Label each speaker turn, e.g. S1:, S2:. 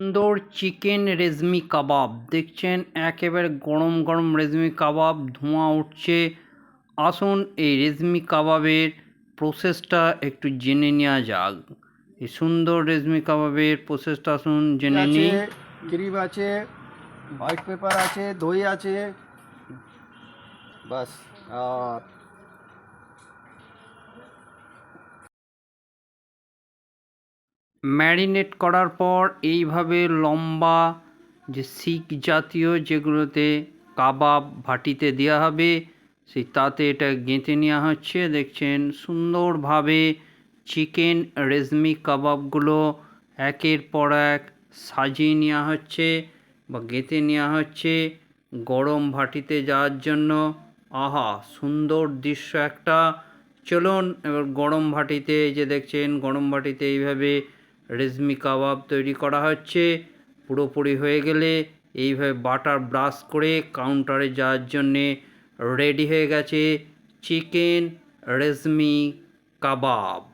S1: সুন্দর চিকেন রেজমি কাবাব। দেখছেন? একেবারে গরম গরম রেজমি কাবাব ধোঁয়া উঠছে। আসুন এই রেজমি কাবাবের প্রসেসটা একটু জেনে নেওয়া যাক। এই সুন্দর রেজমি কাবাবের প্রসেসটা আসুন জেনে নিই।
S2: ক্রিম আছে হোয়াইট পেপার আছে দই আছে। বাস আর
S1: ম্যারিনেট করার পর এইভাবে লম্বা যে শিক জাতীয় যেগুলোতে কাবাব ভাটিতে দেওয়া হবে, সেই তাতে এটা গেঁথে নেওয়া হচ্ছে। দেখছেন, সুন্দরভাবে চিকেন রেজমি কাবাবগুলো একের পর এক সাজিয়ে নেওয়া হচ্ছে বা গেঁথে নেওয়া হচ্ছে গরম ভাটিতে যাওয়ার জন্য। আহা, সুন্দর দৃশ্য একটা। চলুন, এবার গরম ভাটিতে যে দেখছেন, গরম ভাটিতে এইভাবে রেজমি কাবাব তৈরি করা হচ্ছে। পুরোপুরি হয়ে গেলে এইভাবে বাটার ব্রাশ করে কাউন্টারে যাওয়ার জন্যে রেডি হয়ে গেছে চিকেন রেজমি কাবাব।